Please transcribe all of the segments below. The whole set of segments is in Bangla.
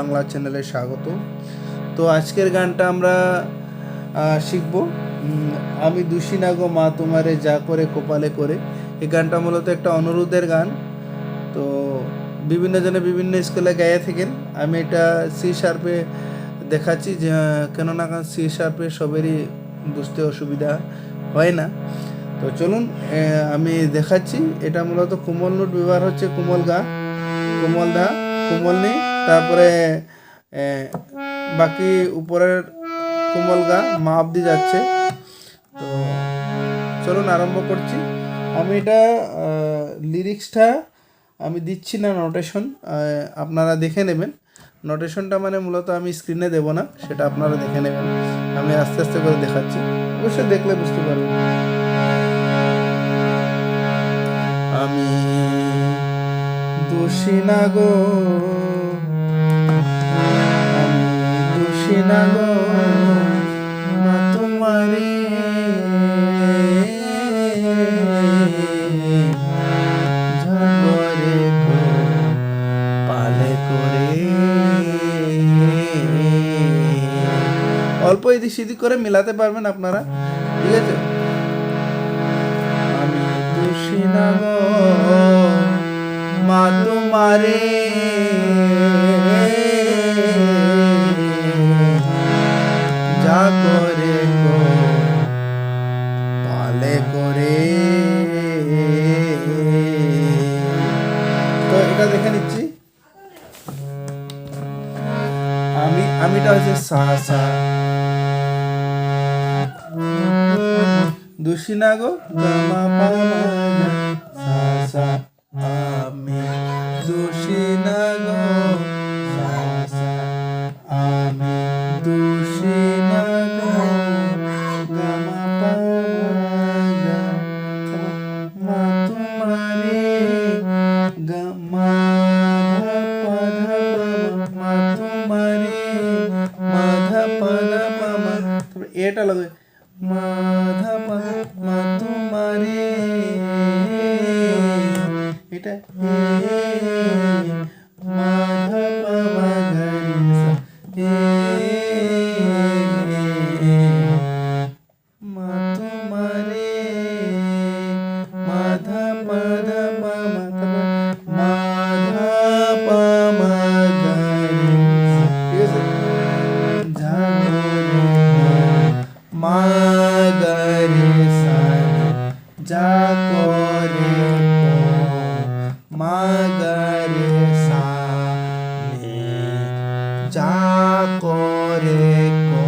বাংলা চ্যানেলে স্বাগত। তো আজকের গানটা আমরা শিখব। আমি দোষী না গো মা তোমারে যা করে কপালে করে। এই গানটা মূলত একটা অনুরোধের গান। তো বিভিন্ন জনে বিভিন্ন স্কুলে গায়ে থাকেন। আমি এটা সি শার্পে দেখাচ্ছি, যে, কেননা সি শার্পে সবেরই বুঝতে অসুবিধা হয় না। তো চলুন আমি দেখাচ্ছি। এটা মূলত কোমল নোট ব্যবহার হচ্ছে কোমল গা। কোমল দা, কোমল নি তারপরে বাকি উপরের কোমল গা মা অব্দি যাচ্ছে। তো চলুন আরম্ভ করছি। আমি এটা লিরিক্সটা আমি দিচ্ছি না নোটেশন আপনারা দেখে নেবেন। নোটেশনটা মানে মূলত আমি স্ক্রিনে দেব না, সেটা আপনারা দেখে নেবেন। আমি আস্তে আস্তে করে দেখাচ্ছি। অবশ্যই দেখলে বুঝতে পারবেন। আমি দোষী না গো। না গো না তোমারে পালে করে অল্প এদিক সেদিক করে মিলাতে পারবেন আপনারা, ঠিক আছে? আমি দোষী না গো, মা, তোমারে যা করে পালে করে। তো এটা দেখে নিচ্ছি। আমি, আমিটা হচ্ছে সা সা দোষী না গো গামা পামা করে কো।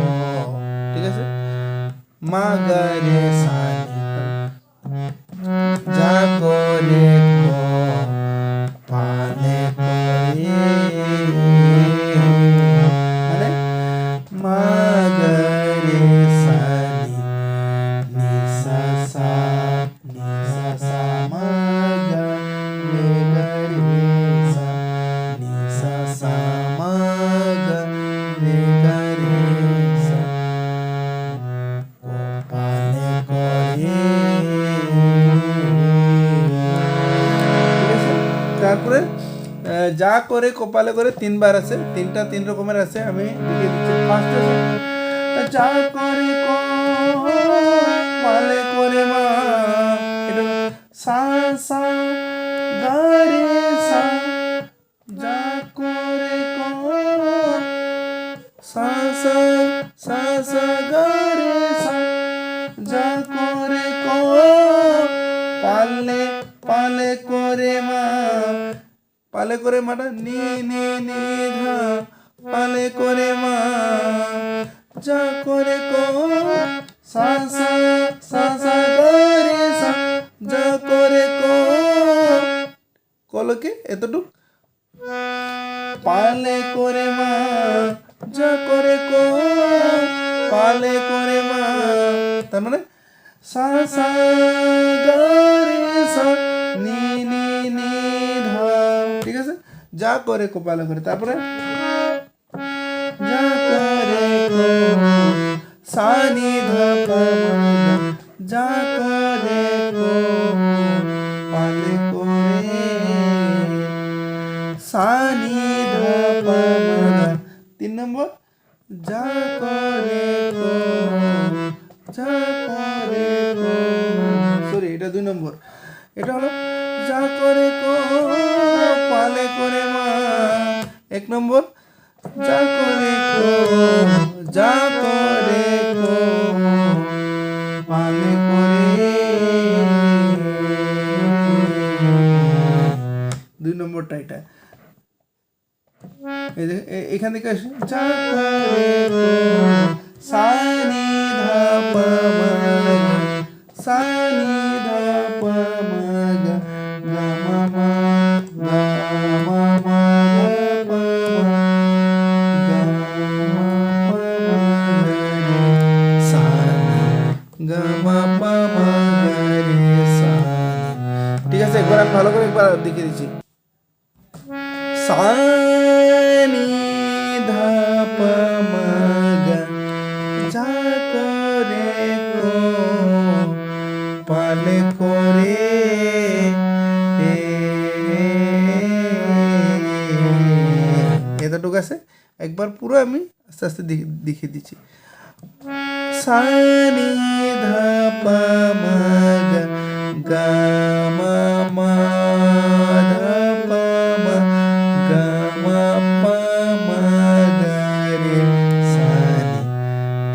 ঠিক আছে? মা গারে যা করে কপালে করে তিনবার আছে, তিনটা তিন রকমের আছে, আমি দিয়ে দিচ্ছি। ফার্স্ট যা করে পালে করে মাটা নি নি নি, ধা, পালে করে মা। যা করে কো সা সা সা সা, গা, রে, সা, যা করে কো? কলকে এতটুক? পালে করে মা, যা করে কো পালে করে মা। তার মানে সা সা, গা যা করে কো পালে করে তারপরে যা করে কো সা নি ধা পা মা ধা। যা করে কো পালে করে সা নি ধা পা মা ধা যা করে যা করে সরি, এটা দুই নম্বর এটা হলো যা করে পালে করে মা। এক নম্বর যা করে যা করে পালে করে দুই নম্বরটা এটা। এখান থেকে যা করে গো, সা নি ধা পা একবার দেখিয়ে দিচ্ছি। সানি করে আছে? একবার পুরো আমি আস্তে আস্তে দেখি- দেখিয়ে দিচ্ছি। সানি ধাপ মাগা, গা মা মা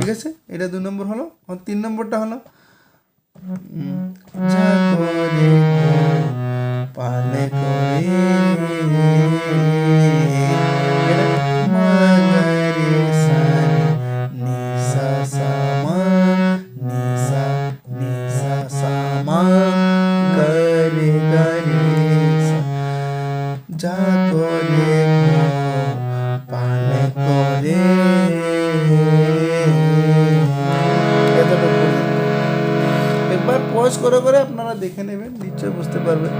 ঠিক আছে? এটা দুই নম্বর হলো। তিন নম্বরটা হলো পালে দেখে নেবেন নিশ্চয় বুঝতে পারবেন।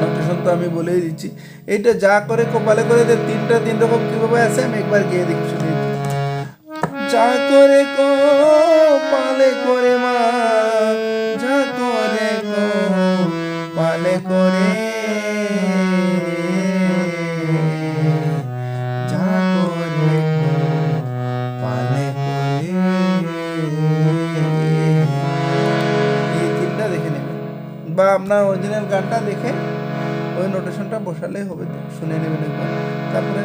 নোটেশন তো আমি বলেই দিচ্ছি। এইটা যা করে কপালে করে তিনটা তিন রকম কীভাবে আছে, আমি একবার গিয়ে দেখি যা করে কো বসালেই হবে শুনে নেবেন একবার। তারপরে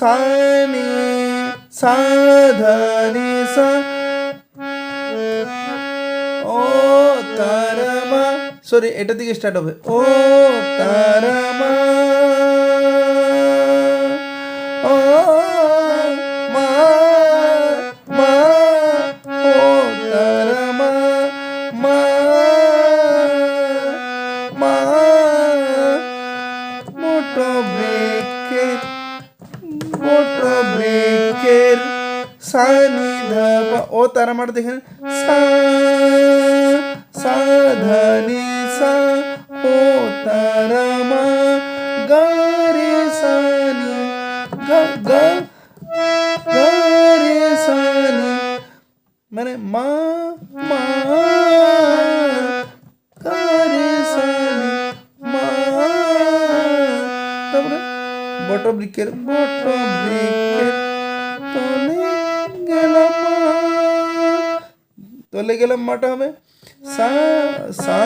সানি সাধানি সা ও তারমা সরি এটা থেকে স্টার্ট হবে ও তারামা মার দেখেন। সা সাধানি সা ও তারা মা গা রে সানি গা গা গা সানি মানে মা। মা গা রে বৃক্ষের তলে গেলাম মাটা হবে সা সা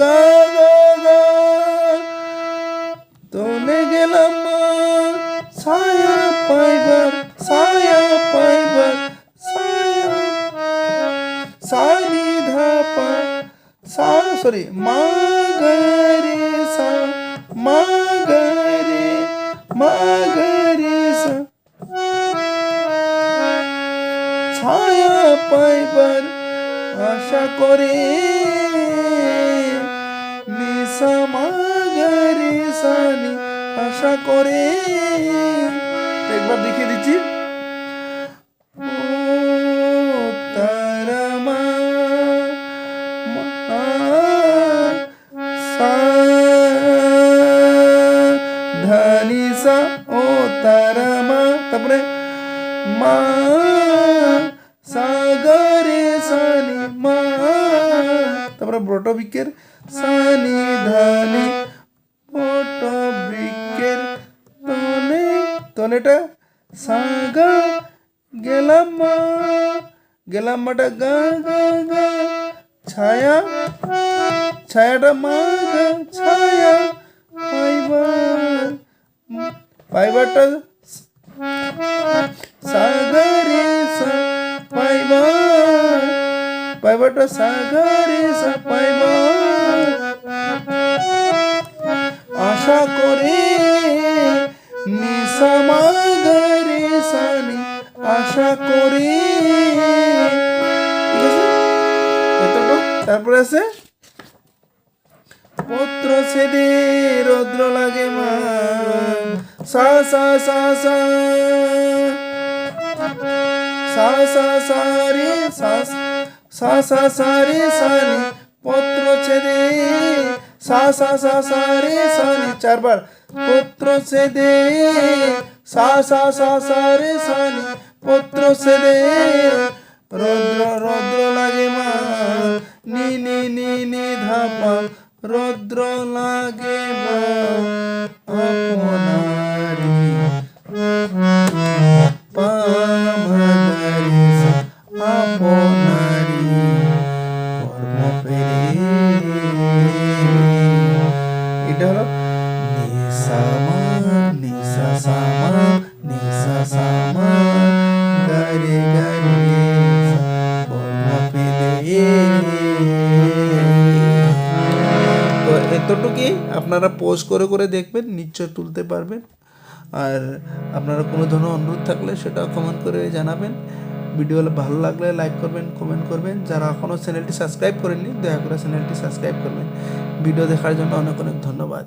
গা গা গা তলে গেলাম মা ছায়া পাইবার ছায়া পাইবার ছায়া সানি ধাপা সা সরি মা গা রে সা মা গা রে মা গা রে সা ছায়া পাইবার আশা করে আশা করে। একবার দেখিয়ে দিচ্ছি। তলে তলেটা সাগা গেলাম মা গেলাম মাটা গা গা গা ছায়া ছায়াটা মা গা ছায়া সা সা সা রে সা সা সা সা রে সা পত্র ছেদে সা সা সা সা রে সা নি চারবার, পত্র ছেদে সা সা সা সা রে সা নি পত্র ছেদে, রৌদ্র রৌদ্র লাগে মা, নি নি নি নি, ধাপা, রৌদ্র লাগে মা আপনারি এতটুকুই আপনারা পোস্ট করে করে দেখবেন, নিশ্চয় তুলতে পারবেন। আর আপনারা কোনো ধরনের অনুরোধ থাকলে সেটা কমেন্ট করে জানাবেন। ভিডিও ভালো লাগলে লাইক করবেন কমেন্ট করবেন। যারা এখনও চ্যানেলটি সাবস্ক্রাইব করেননি, দয়া করে চ্যানেলটি সাবস্ক্রাইব করবেন। ভিডিও দেখার জন্য অনেক অনেক ধন্যবাদ।